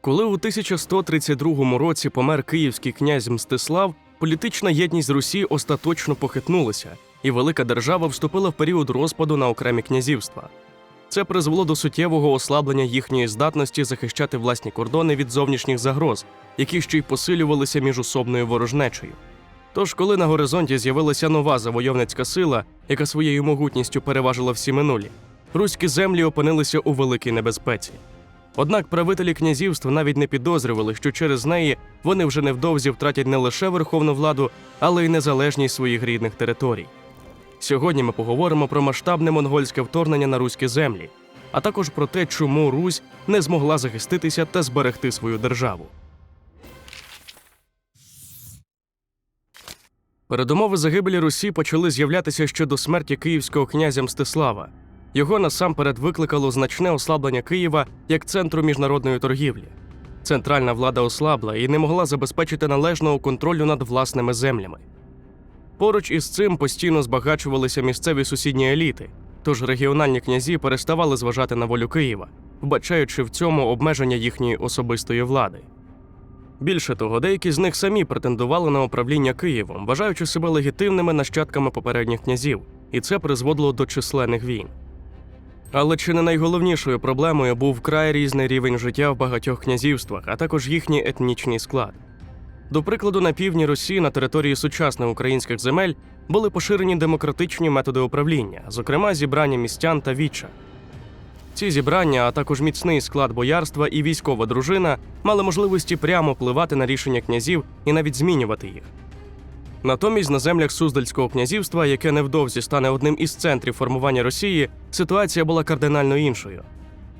Коли у 1132 році помер київський князь Мстислав, політична єдність Русі остаточно похитнулася, і велика держава вступила в період розпаду на окремі князівства. Це призвело до суттєвого ослаблення їхньої здатності захищати власні кордони від зовнішніх загроз, які ще й посилювалися міжособною ворожнечею. Тож, коли на горизонті з'явилася нова завойовницька сила, яка своєю могутністю переважила всі минулі, руські землі опинилися у великій небезпеці. Однак правителі князівств навіть не підозрювали, що через неї вони вже невдовзі втратять не лише верховну владу, але й незалежність своїх рідних територій. Сьогодні ми поговоримо про масштабне монгольське вторгнення на руські землі, а також про те, чому Русь не змогла захиститися та зберегти свою державу. Передумови загибелі Русі почали з'являтися ще до смерті київського князя Мстислава. Його насамперед викликало значне ослаблення Києва як центру міжнародної торгівлі. Центральна влада ослабла і не могла забезпечити належного контролю над власними землями. Поруч із цим постійно збагачувалися місцеві сусідні еліти, тож регіональні князі переставали зважати на волю Києва, вбачаючи в цьому обмеження їхньої особистої влади. Більше того, деякі з них самі претендували на управління Києвом, вважаючи себе легітимними нащадками попередніх князів, і це призводило до численних війн. Але чи не найголовнішою проблемою був вкрай різний рівень життя в багатьох князівствах, а також їхній етнічний склад. До прикладу, на півдні Росії на території сучасних українських земель були поширені демократичні методи управління, зокрема зібрання містян та віча. Ці зібрання, а також міцний склад боярства і військова дружина мали можливості прямо впливати на рішення князів і навіть змінювати їх. Натомість на землях Суздальського князівства, яке невдовзі стане одним із центрів формування Росії, ситуація була кардинально іншою.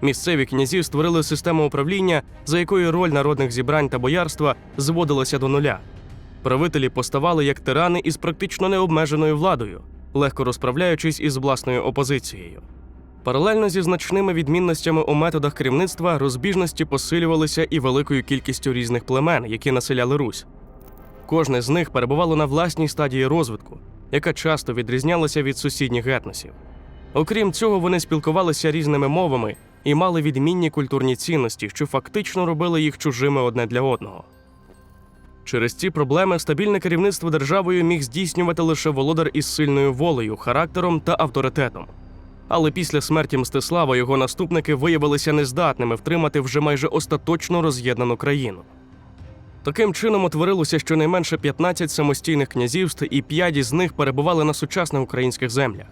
Місцеві князі створили систему управління, за якою роль народних зібрань та боярства зводилася до нуля. Правителі поставали як тирани із практично необмеженою владою, легко розправляючись із власною опозицією. Паралельно зі значними відмінностями у методах керівництва розбіжності посилювалися і великою кількістю різних племен, які населяли Русь. Кожне з них перебувало на власній стадії розвитку, яка часто відрізнялася від сусідніх етносів. Окрім цього, вони спілкувалися різними мовами і мали відмінні культурні цінності, що фактично робили їх чужими одне для одного. Через ці проблеми стабільне керівництво державою міг здійснювати лише володар із сильною волею, характером та авторитетом. Але після смерті Мстислава його наступники виявилися нездатними втримати вже майже остаточно роз'єднану країну. Таким чином утворилося щонайменше 15 самостійних князівств, і 5 із них перебували на сучасних українських землях.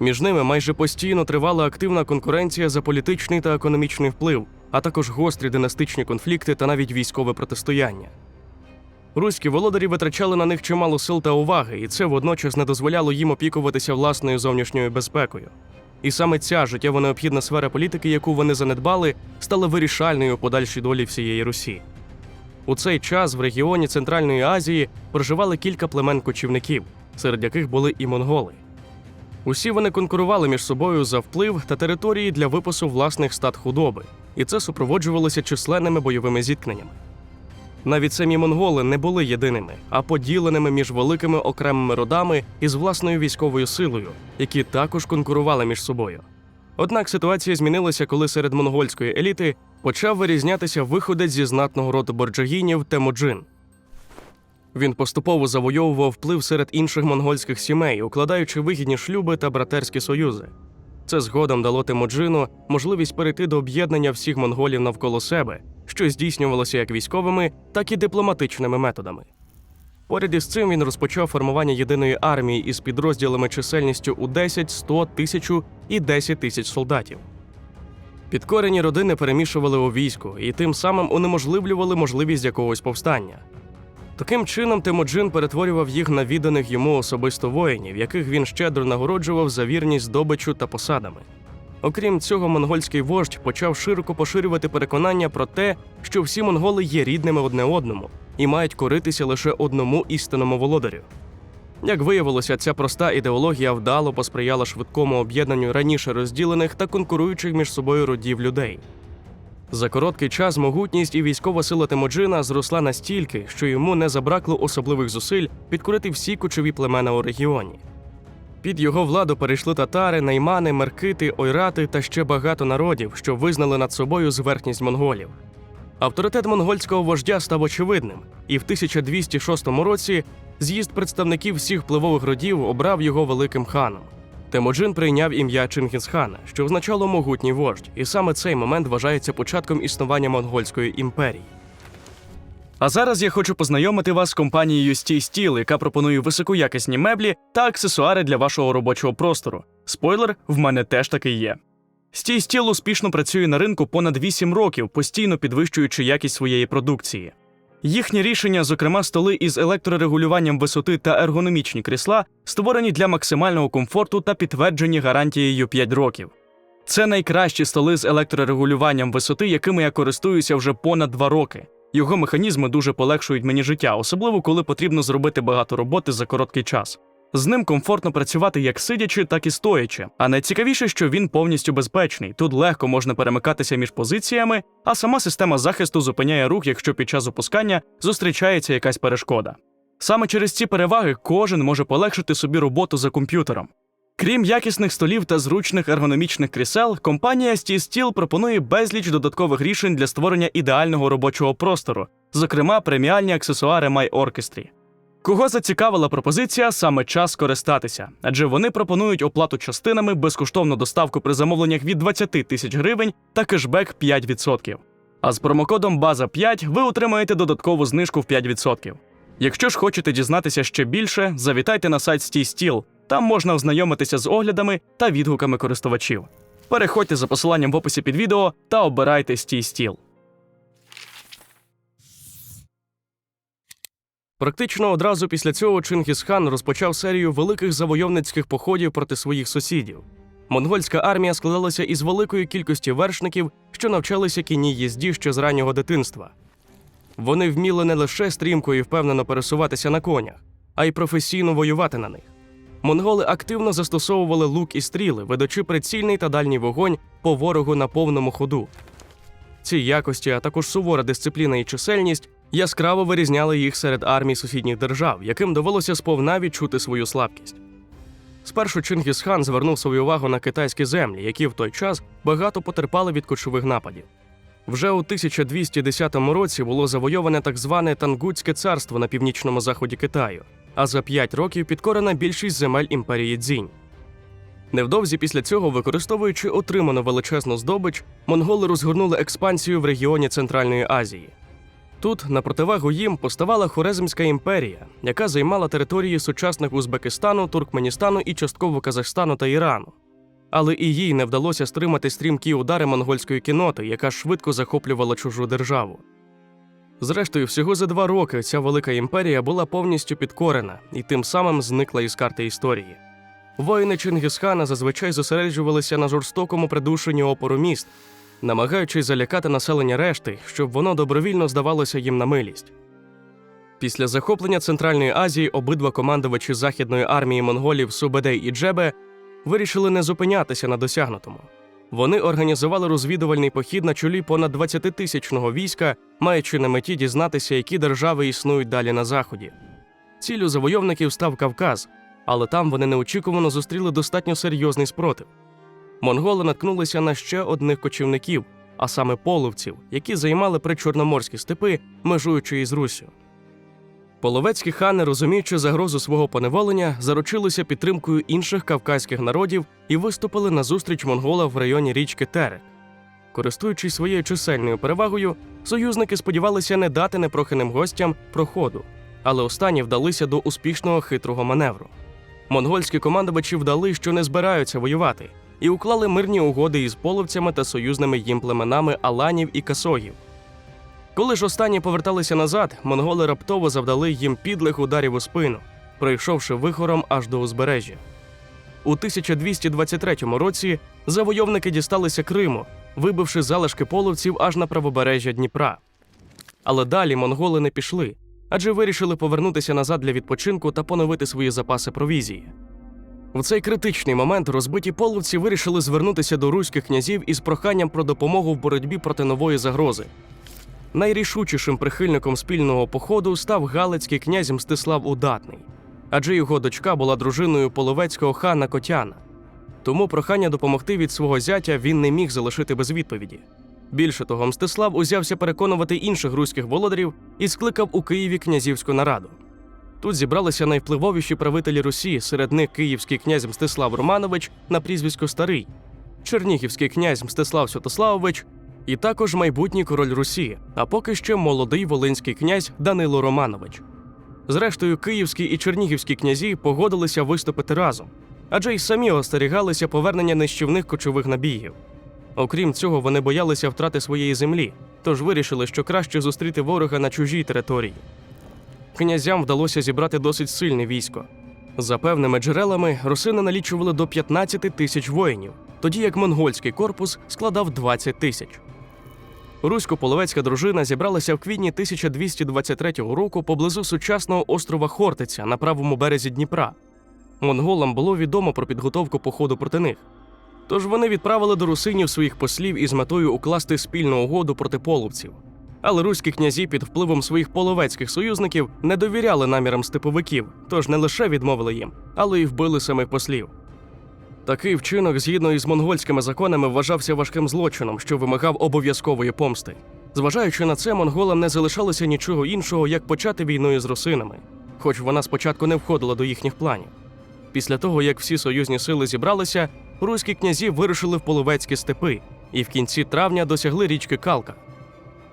Між ними майже постійно тривала активна конкуренція за політичний та економічний вплив, а також гострі династичні конфлікти та навіть військове протистояння. Руські володарі витрачали на них чимало сил та уваги, і це водночас не дозволяло їм опікуватися власною зовнішньою безпекою. І саме ця життєво необхідна сфера політики, яку вони занедбали, стала вирішальною у подальшій долі всієї Русі. У цей час в регіоні Центральної Азії проживали кілька племен кочівників, серед яких були і монголи. Усі вони конкурували між собою за вплив та території для випасу власних стад худоби, і це супроводжувалося численними бойовими зіткненнями. Навіть самі монголи не були єдиними, а поділеними між великими окремими родами із власною військовою силою, які також конкурували між собою. Однак ситуація змінилася, коли серед монгольської еліти почав вирізнятися виходець зі знатного роду борджагінів Темуджин. Він поступово завойовував вплив серед інших монгольських сімей, укладаючи вигідні шлюби та братерські союзи. Це згодом дало Темуджину можливість перейти до об'єднання всіх монголів навколо себе, що здійснювалося як військовими, так і дипломатичними методами. Поряд із цим він розпочав формування єдиної армії із підрозділами чисельністю у 10, 100, 1000 і 10 тисяч солдатів. Підкорені родини перемішували у війську і тим самим унеможливлювали можливість якогось повстання. Таким чином, Темуджин перетворював їх на відданих йому особисто воїнів, яких він щедро нагороджував за вірність здобичу та посадами. Окрім цього, монгольський вождь почав широко поширювати переконання про те, що всі монголи є рідними одне одному і мають коритися лише одному істинному володарю. Як виявилося, ця проста ідеологія вдало посприяла швидкому об'єднанню раніше розділених та конкуруючих між собою родів людей. За короткий час могутність і військова сила Темуджина зросла настільки, що йому не забракло особливих зусиль підкорити всі кочові племена у регіоні. Під його владу перейшли татари, наймани, меркити, ойрати та ще багато народів, що визнали над собою зверхність монголів. Авторитет монгольського вождя став очевидним, і в 1206 році з'їзд представників всіх впливових родів обрав його великим ханом. Темуджин прийняв ім'я Чингісхана, що означало могутній вождь, і саме цей момент вважається початком існування монгольської імперії. А зараз я хочу познайомити вас з компанією Stay Steel, яка пропонує високоякісні меблі та аксесуари для вашого робочого простору. Спойлер, в мене теж такий є. Stay Steel успішно працює на ринку понад 8 років, постійно підвищуючи якість своєї продукції. Їхні рішення, зокрема столи із електрорегулюванням висоти та ергономічні крісла, створені для максимального комфорту та підтверджені гарантією 5 років. Це найкращі столи з електрорегулюванням висоти, якими я користуюся вже понад 2 роки. Його механізми дуже полегшують мені життя, особливо коли потрібно зробити багато роботи за короткий час. З ним комфортно працювати як сидячи, так і стоячи. А найцікавіше, що він повністю безпечний. Тут легко можна перемикатися між позиціями, а сама система захисту зупиняє рух, якщо під час опускання зустрічається якась перешкода. Саме через ці переваги кожен може полегшити собі роботу за комп'ютером. Крім якісних столів та зручних ергономічних крісел, компанія Steel пропонує безліч додаткових рішень для створення ідеального робочого простору, зокрема преміальні аксесуари My Orchestra. Кого зацікавила пропозиція, саме час скористатися, адже вони пропонують оплату частинами, безкоштовну доставку при замовленнях від 20 тисяч гривень та кешбек 5%. А з промокодом База 5 ви отримаєте додаткову знижку в 5%. Якщо ж хочете дізнатися ще більше, завітайте на сайт Stay Steel. Там можна ознайомитися з оглядами та відгуками користувачів. Переходьте за посиланням в описі під відео та обирайте Stay Steel. Практично одразу після цього Чингісхан розпочав серію великих завойовницьких походів проти своїх сусідів. Монгольська армія складалася із великої кількості вершників, що навчалися кінній їзді ще з раннього дитинства. Вони вміли не лише стрімко і впевнено пересуватися на конях, а й професійно воювати на них. Монголи активно застосовували лук і стріли, ведучи прицільний та дальній вогонь по ворогу на повному ходу. Ці якості, а також сувора дисципліна і чисельність яскраво вирізняли їх серед армій сусідніх держав, яким довелося сповна відчути свою слабкість. Спершу Чингісхан звернув свою увагу на китайські землі, які в той час багато потерпали від кочових нападів. Вже у 1210 році було завойоване так зване Тангутське царство на північному заході Китаю, а за п'ять років підкорена більшість земель імперії Дзінь. Невдовзі після цього, використовуючи отриману величезну здобич, монголи розгорнули експансію в регіоні Центральної Азії. Тут, на противагу їм, поставала Хорезмська імперія, яка займала території сучасних Узбекистану, Туркменістану і частково Казахстану та Ірану. Але і їй не вдалося стримати стрімкі удари монгольської кіноти, яка швидко захоплювала чужу державу. Зрештою, всього за два роки ця велика імперія була повністю підкорена і тим самим зникла із карти історії. Воїни Чингісхана зазвичай зосереджувалися на жорстокому придушенні опору міст, намагаючись залякати населення решти, щоб воно добровільно здавалося їм на милість. Після захоплення Центральної Азії обидва командувачі Західної армії монголів Субедей і Джебе вирішили не зупинятися на досягнутому. Вони організували розвідувальний похід на чолі понад 20-тисячного війська, маючи на меті дізнатися, які держави існують далі на заході. Ціллю завойовників став Кавказ, але там вони неочікувано зустріли достатньо серйозний спротив. Монголи наткнулися на ще одних кочівників, а саме половців, які займали причорноморські степи, межуючи із Руссю. Половецькі хани, розуміючи загрозу свого поневолення, заручилися підтримкою інших кавказьких народів і виступили на зустріч монголам в районі річки Терек. Користуючись своєю чисельною перевагою, союзники сподівалися не дати непрохиним гостям проходу, але останні вдалися до успішного хитрого маневру. Монгольські командувачі вдали, що не збираються воювати, і уклали мирні угоди із половцями та союзними їм племенами Аланів і Касогів. Коли ж останні поверталися назад, монголи раптово завдали їм підлих ударів у спину, пройшовши вихором аж до узбережжя. У 1223 році завойовники дісталися Криму, вибивши залишки половців аж на правобережжя Дніпра. Але далі монголи не пішли, адже вирішили повернутися назад для відпочинку та поновити свої запаси провізії. В цей критичний момент розбиті половці вирішили звернутися до руських князів із проханням про допомогу в боротьбі проти нової загрози. Найрішучішим прихильником спільного походу став галицький князь Мстислав Удатний, адже його дочка була дружиною половецького хана Котяна. Тому прохання допомогти від свого зятя він не міг залишити без відповіді. Більше того, Мстислав узявся переконувати інших руських володарів і скликав у Києві князівську нараду. Тут зібралися найвпливовіші правителі Русі, серед них київський князь Мстислав Романович на прізвисько Старий, чернігівський князь Мстислав Святославович і також майбутній король Русі, а поки ще молодий волинський князь Данило Романович. Зрештою, київські і чернігівські князі погодилися виступити разом, адже й самі остерігалися повернення нищівних кочових набігів. Окрім цього, вони боялися втрати своєї землі, тож вирішили, що краще зустріти ворога на чужій території. Князям вдалося зібрати досить сильне військо. За певними джерелами, русини налічували до 15 тисяч воїнів, тоді як монгольський корпус складав 20 тисяч. Русько-половецька дружина зібралася в квітні 1223 року поблизу сучасного острова Хортиця на правому березі Дніпра. Монголам було відомо про підготовку походу проти них. Тож вони відправили до русинів своїх послів із метою укласти спільну угоду проти половців. Але руські князі під впливом своїх половецьких союзників не довіряли намірам степовиків, тож не лише відмовили їм, але й вбили самих послів. Такий вчинок, згідно із монгольськими законами, вважався важким злочином, що вимагав обов'язкової помсти. Зважаючи на це, монголам не залишалося нічого іншого, як почати війною з русинами, хоч вона спочатку не входила до їхніх планів. Після того, як всі союзні сили зібралися, руські князі вирушили в половецькі степи і в кінці травня досягли річки Калка.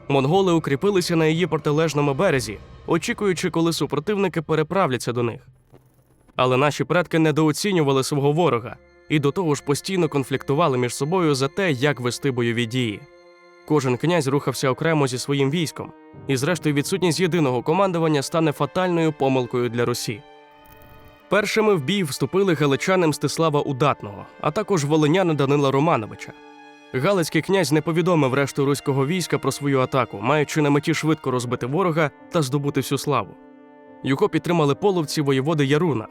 Монголи укріпилися на її протилежному березі, очікуючи, коли супротивники переправляться до них. Але наші предки недооцінювали свого ворога і до того ж постійно конфліктували між собою за те, як вести бойові дії. Кожен князь рухався окремо зі своїм військом, і, зрештою, відсутність єдиного командування стане фатальною помилкою для Русі. Першими в бій вступили галичани Мстислава Удатного, а також волиняни Данила Романовича. Галицький князь не повідомив решту руського війська про свою атаку, маючи на меті швидко розбити ворога та здобути всю славу. Його підтримали половці воєводи Яруна.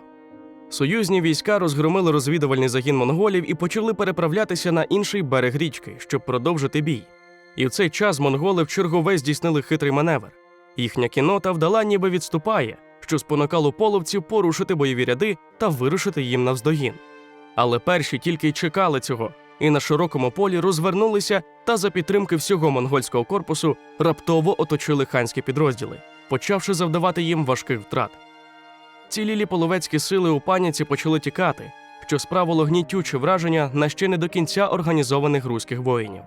Союзні війська розгромили розвідувальний загін монголів і почали переправлятися на інший берег річки, щоб продовжити бій. І в цей час монголи в чергове здійснили хитрий маневр. Їхня кінота вдала, ніби відступає, що спонукало половців порушити бойові ряди та вирушити їм навздогін. Але перші тільки й чекали цього, і на широкому полі розвернулися та за підтримки всього монгольського корпусу раптово оточили ханські підрозділи, почавши завдавати їм важких втрат. Цілілі половецькі сили у паніці почали тікати, що справило гнітюче враження на ще не до кінця організованих руських воїнів.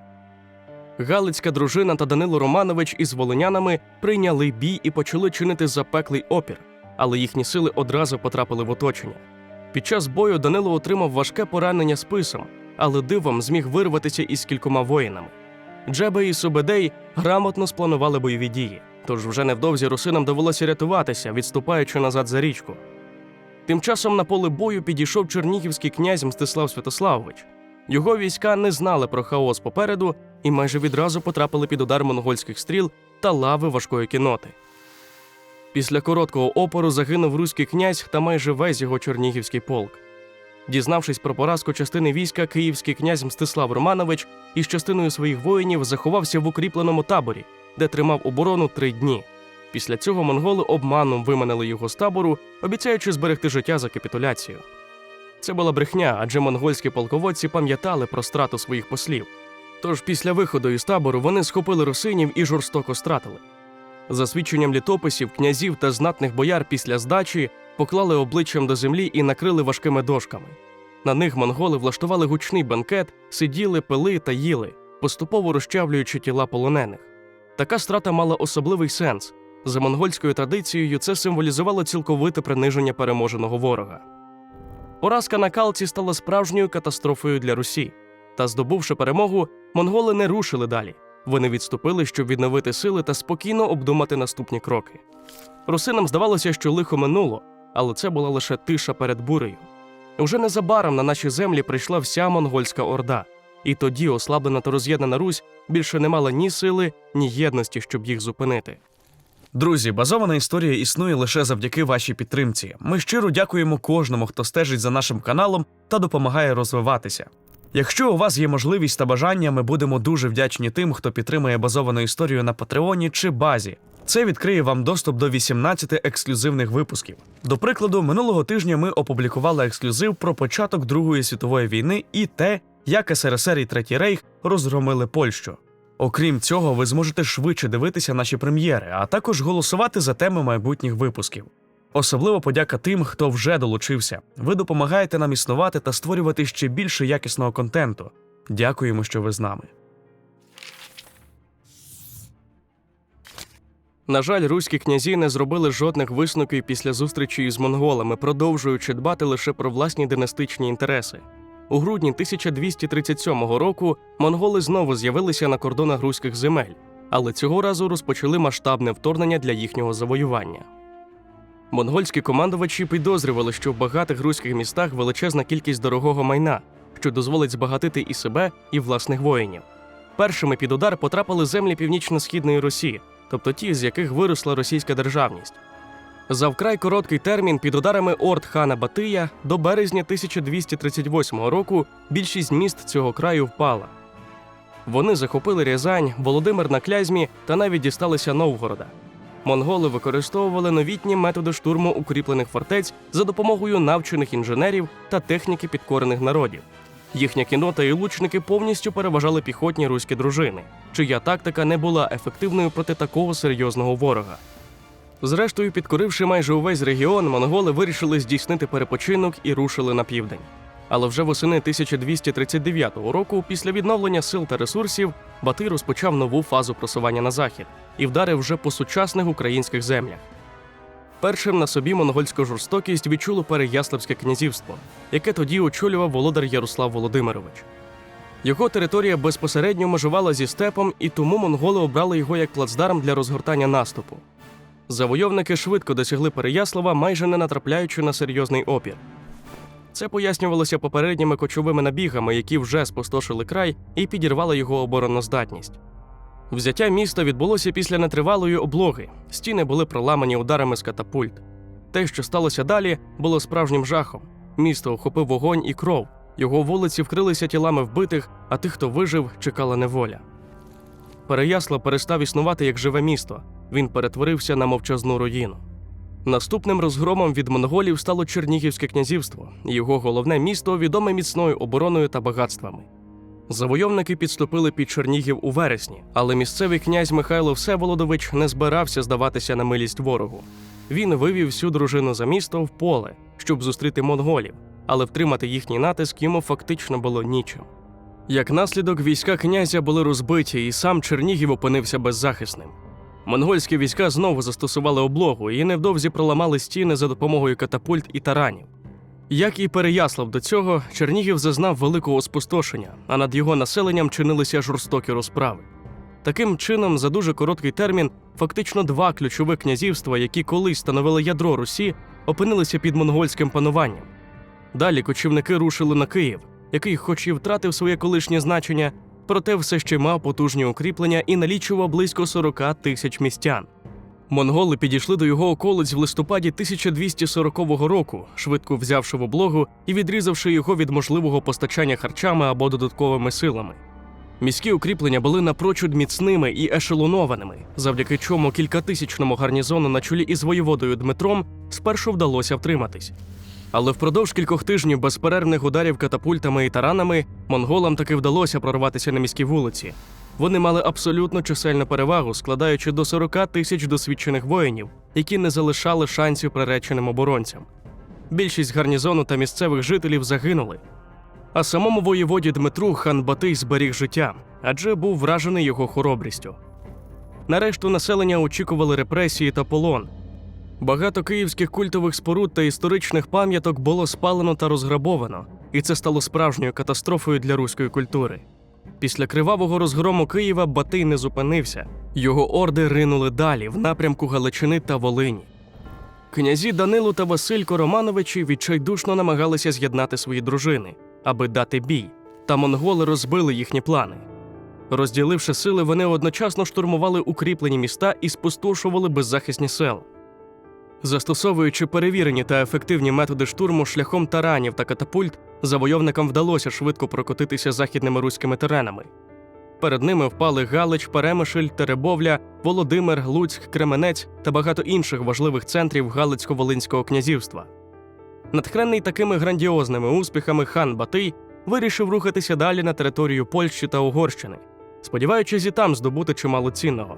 Галицька дружина та Данило Романович із волинянами прийняли бій і почали чинити запеклий опір, але їхні сили одразу потрапили в оточення. Під час бою Данило отримав важке поранення списом, але дивом зміг вирватися із кількома воїнами. Джебе і Субедей грамотно спланували бойові дії, тож вже невдовзі русинам довелося рятуватися, відступаючи назад за річку. Тим часом на поле бою підійшов чернігівський князь Мстислав Святославович. Його війська не знали про хаос попереду і майже відразу потрапили під удар монгольських стріл та лави важкої кіноти. Після короткого опору загинув руський князь та майже весь його чернігівський полк. Дізнавшись про поразку частини війська, київський князь Мстислав Романович із частиною своїх воїнів заховався в укріпленому таборі, де тримав оборону три дні. Після цього монголи обманом виманили його з табору, обіцяючи зберегти життя за капітуляцію. Це була брехня, адже монгольські полководці пам'ятали про страту своїх послів. Тож після виходу із табору вони схопили русинів і жорстоко стратили. За свідченням літописів, князів та знатних бояр після здачі поклали обличчям до землі і накрили важкими дошками. На них монголи влаштували гучний банкет, сиділи, пили та їли, поступово розчавлюючи тіла полонених. Така страта мала особливий сенс. За монгольською традицією це символізувало цілковите приниження переможеного ворога. Поразка на Калці стала справжньою катастрофою для Русі. Та здобувши перемогу, монголи не рушили далі. Вони відступили, щоб відновити сили та спокійно обдумати наступні кроки. Русинам здавалося, що лихо минуло, але це була лише тиша перед бурею. Уже незабаром на наші землі прийшла вся монгольська орда, і тоді ослаблена та роз'єднана Русь більше не мала ні сили, ні єдності, щоб їх зупинити. Друзі, базована історія існує лише завдяки вашій підтримці. Ми щиро дякуємо кожному, хто стежить за нашим каналом та допомагає розвиватися. Якщо у вас є можливість та бажання, ми будемо дуже вдячні тим, хто підтримує базовану історію на Патреоні чи базі. Це відкриє вам доступ до 18 ексклюзивних випусків. До прикладу, минулого тижня ми опублікували ексклюзив про початок Другої світової війни і те, як СРСР і Третій Рейх розгромили Польщу. Окрім цього, ви зможете швидше дивитися наші прем'єри, а також голосувати за теми майбутніх випусків. Особливо подяка тим, хто вже долучився. Ви допомагаєте нам існувати та створювати ще більше якісного контенту. Дякуємо, що ви з нами. На жаль, руські князі не зробили жодних висновків після зустрічі із монголами, продовжуючи дбати лише про власні династичні інтереси. У грудні 1237 року монголи знову з'явилися на кордонах руських земель, але цього разу розпочали масштабне вторгнення для їхнього завоювання. Монгольські командувачі підозрювали, що в багатих руських містах величезна кількість дорогого майна, що дозволить збагатити і себе, і власних воїнів. Першими під удар потрапили землі північно-східної Росії, тобто ті, з яких виросла російська державність. За вкрай короткий термін під ударами орд хана Батия до березня 1238 року більшість міст цього краю впала. Вони захопили Рязань, Володимир на Клязьмі та навіть дісталися Новгорода. Монголи використовували новітні методи штурму укріплених фортець за допомогою навчених інженерів та техніки підкорених народів. Їхня кінота і лучники повністю переважали піхотні руські дружини, чия тактика не була ефективною проти такого серйозного ворога. Зрештою, підкоривши майже увесь регіон, монголи вирішили здійснити перепочинок і рушили на південь. Але вже восени 1239 року, після відновлення сил та ресурсів, Батий розпочав нову фазу просування на захід і вдарив вже по сучасних українських землях. Першим на собі монгольську жорстокість відчуло Переяславське князівство, яке тоді очолював володар Ярослав Володимирович. Його територія безпосередньо межувала зі степом, і тому монголи обрали його як плацдарм для розгортання наступу. Завойовники швидко досягли Переяслава, майже не натрапляючи на серйозний опір. Це пояснювалося попередніми кочовими набігами, які вже спустошили край і підірвали його обороноздатність. Взяття міста відбулося після нетривалої облоги. Стіни були проламані ударами з катапульт. Те, що сталося далі, було справжнім жахом. Місто охопив вогонь і кров. Його вулиці вкрилися тілами вбитих, а тих, хто вижив, чекала неволя. Переяслав перестав існувати як живе місто. Він перетворився на мовчазну руїну. Наступним розгромом від монголів стало Чернігівське князівство, його головне місто відоме міцною обороною та багатствами. Завойовники підступили під Чернігів у вересні, але місцевий князь Михайло Всеволодович не збирався здаватися на милість ворогу. Він вивів всю дружину за місто в поле, щоб зустріти монголів, але втримати їхній натиск йому фактично було нічим. Як наслідок, війська князя були розбиті, і сам Чернігів опинився беззахисним. Монгольські війська знову застосували облогу і невдовзі проламали стіни за допомогою катапульт і таранів. Як і Переяслав до цього, Чернігів зазнав великого спустошення, а над його населенням чинилися жорстокі розправи. Таким чином, за дуже короткий термін, фактично два ключові князівства, які колись становили ядро Русі, опинилися під монгольським пануванням. Далі кочівники рушили на Київ, який, хоч і втратив своє колишнє значення, проте все ще мав потужні укріплення і налічував близько 40 тисяч містян. Монголи підійшли до його околиць в листопаді 1240 року, швидко взявши в облогу і відрізавши його від можливого постачання харчами або додатковими силами. Міські укріплення були напрочуд міцними і ешелонованими, завдяки чому кількатисячному гарнізону на чолі із воєводою Дмитром спершу вдалося втриматись. Але впродовж кількох тижнів безперервних ударів катапультами і таранами монголам таки вдалося прорватися на міські вулиці. Вони мали абсолютно чисельну перевагу, складаючи до 40 тисяч досвідчених воїнів, які не залишали шансів приреченим оборонцям. Більшість гарнізону та місцевих жителів загинули. А самому воєводі Дмитру хан Батий зберіг життя, адже був вражений його хоробрістю. Нарешту населення очікували репресії та полон. Багато київських культових споруд та історичних пам'яток було спалено та розграбовано, і це стало справжньою катастрофою для руської культури. Після кривавого розгрому Києва Батий не зупинився. Його орди ринули далі, в напрямку Галичини та Волині. Князі Данило та Василько Романовичі відчайдушно намагалися з'єднати свої дружини, аби дати бій, та монголи розбили їхні плани. Розділивши сили, вони одночасно штурмували укріплені міста і спустошували беззахисні села. Застосовуючи перевірені та ефективні методи штурму шляхом таранів та катапульт, завойовникам вдалося швидко прокотитися західними руськими теренами. Перед ними впали Галич, Перемишль, Теребовля, Володимир, Луцьк, Кременець та багато інших важливих центрів Галицько-Волинського князівства. Натхнений такими грандіозними успіхами хан Батий вирішив рухатися далі на територію Польщі та Угорщини. сподіваючись і там здобути чимало цінного.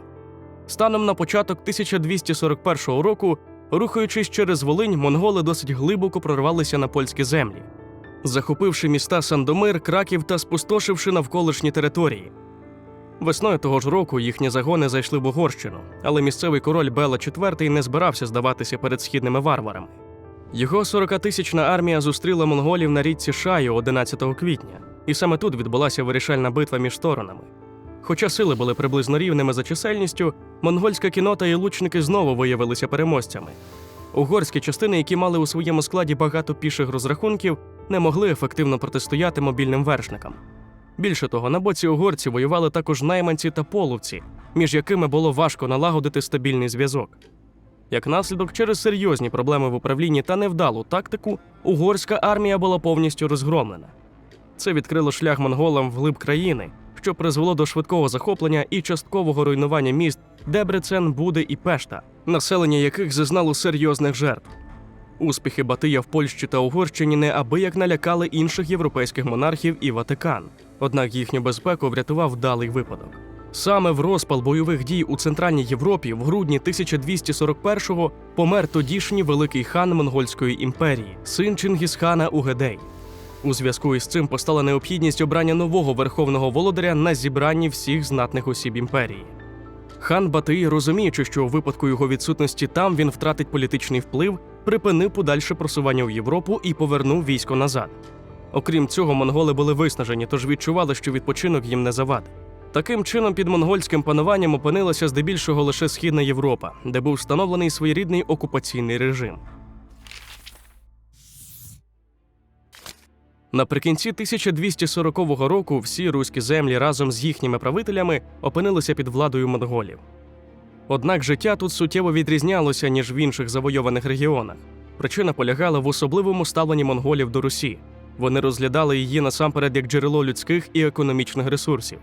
Станом на початок 1241 року, рухаючись через Волинь, монголи досить глибоко прорвалися на польські землі, захопивши міста Сандомир, Краків та спустошивши навколишні території. Весною того ж року їхні загони зайшли в Угорщину, але місцевий король Бела IV не збирався здаватися перед східними варварами. Його 40-тисячна армія зустріла монголів на річці Шаю 11 квітня, і саме тут відбулася вирішальна битва між сторонами. Хоча сили були приблизно рівними за чисельністю, монгольська кінота і лучники знову виявилися переможцями. Угорські частини, які мали у своєму складі багато піших розрахунків, не могли ефективно протистояти мобільним вершникам. Більше того, на боці угорців воювали також найманці та половці, між якими було важко налагодити стабільний зв'язок. Як наслідок, через серйозні проблеми в управлінні та невдалу тактику, угорська армія була повністю розгромлена. Це відкрило шлях монголам вглиб країни, що призвело до швидкого захоплення і часткового руйнування міст Дебрецен, Буде і Пешта, населення яких зазнало серйозних жертв. Успіхи Батия в Польщі та Угорщині неабияк налякали інших європейських монархів і Ватикан. Однак їхню безпеку врятував вдалий випадок. Саме в розпал бойових дій у Центральній Європі в грудні 1241-го помер тодішній великий хан Монгольської імперії, син Чингісхана Угедей. У зв'язку із цим постала необхідність обрання нового верховного володаря на зібранні всіх знатних осіб імперії. Хан Батий, розуміючи, що у випадку його відсутності там він втратить політичний вплив, припинив подальше просування в Європу і повернув військо назад. Окрім цього, монголи були виснажені, тож відчували, що відпочинок їм не завадить. Таким чином, під монгольським пануванням опинилася здебільшого лише Східна Європа, де був встановлений своєрідний окупаційний режим. Наприкінці 1240 року всі руські землі разом з їхніми правителями опинилися під владою монголів. Однак життя тут суттєво відрізнялося, ніж в інших завойованих регіонах. Причина полягала в особливому ставленні монголів до Русі. Вони розглядали її насамперед як джерело людських і економічних ресурсів.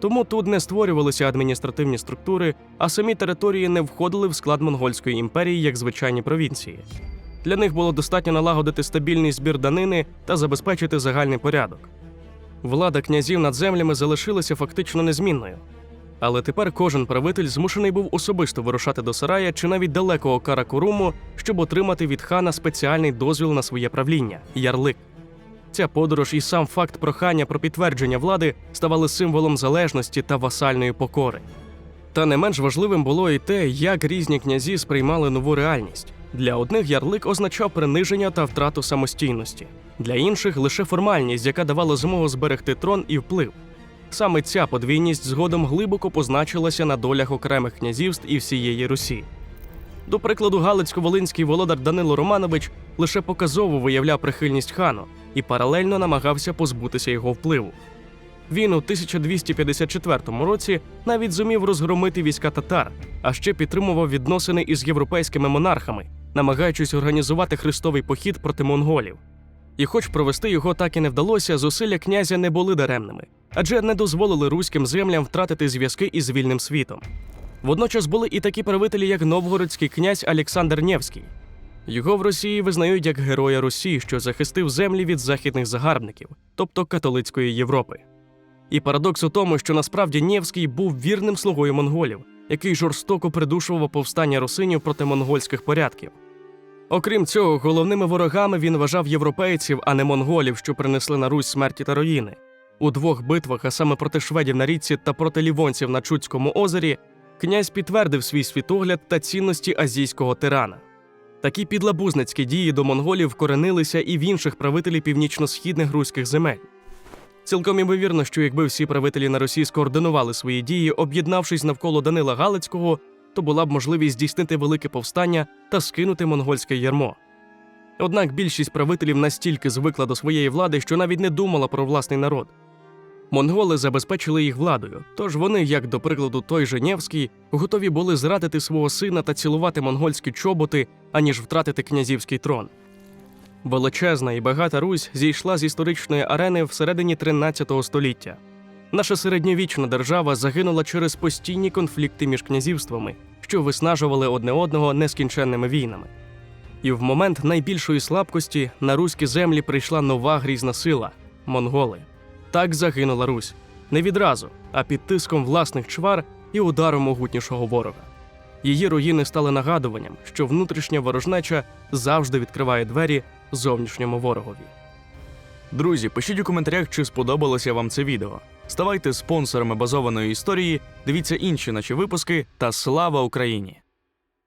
Тому тут не створювалися адміністративні структури, а самі території не входили в склад монгольської імперії як звичайні провінції. Для них було достатньо налагодити стабільний збір данини та забезпечити загальний порядок. Влада князів над землями залишилася фактично незмінною. Але тепер кожен правитель змушений був особисто вирушати до Сарая чи навіть далекого Каракоруму, щоб отримати від хана спеціальний дозвіл на своє правління ярлик. Ця подорож і сам факт прохання про підтвердження влади ставали символом залежності та васальної покори. Та не менш важливим було і те, як різні князі сприймали нову реальність. Для одних ярлик означав приниження та втрату самостійності, для інших лише формальність, яка давала змогу зберегти трон і вплив. Саме ця подвійність згодом глибоко позначилася на долях окремих князівств і всієї Русі. До прикладу, Галицько-Волинський володар Данило Романович лише показово виявляв прихильність хану і паралельно намагався позбутися його впливу. Він у 1254 році навіть зумів розгромити війська татар, а ще підтримував відносини із європейськими монархами, намагаючись організувати хрестовий похід проти монголів. І хоч провести його так і не вдалося, зусилля князя не були даремними, адже не дозволили руським землям втратити зв'язки із вільним світом. Водночас були і такі правителі, як новгородський князь Олександр Невський. Його в Росії визнають як героя Русі, що захистив землі від західних загарбників, тобто католицької Європи. І парадокс у тому, що насправді Нєвський був вірним слугою монголів, який жорстоко придушував повстання русинів проти монгольських порядків. Окрім цього, головними ворогами він вважав європейців, а не монголів, що принесли на Русь смерті та руїни. У двох битвах, а саме проти шведів на річці та проти лівонців на Чудському озері, князь підтвердив свій світогляд та цінності азійського тирана. Такі підлабузницькі дії до монголів вкоренилися і в інших правителів північно-східних руських земель. Цілком імовірно, що якби всі правителі на Росії скоординували свої дії, об'єднавшись навколо Данила Галицького, то була б можливість здійснити велике повстання та скинути монгольське ярмо. Однак більшість правителів настільки звикла до своєї влади, що навіть не думала про власний народ. Монголи забезпечили їх владою, тож вони, як до прикладу, той же Невський, готові були зрадити свого сина та цілувати монгольські чоботи, аніж втратити князівський трон. Величезна і багата Русь зійшла з історичної арени всередині 13 століття. Наша середньовічна держава загинула через постійні конфлікти між князівствами, що виснажували одне одного нескінченними війнами. І в момент найбільшої слабкості на руські землі прийшла нова грізна сила монголи. Так загинула Русь не відразу, а під тиском власних чвар і ударом могутнішого ворога. Її руїни стали нагадуванням, що внутрішня ворожнеча завжди відкриває двері зовнішньому ворогові. Друзі, пишіть у коментарях, чи сподобалося вам це відео. Ставайте спонсорами базованої історії, дивіться інші наші випуски та слава Україні!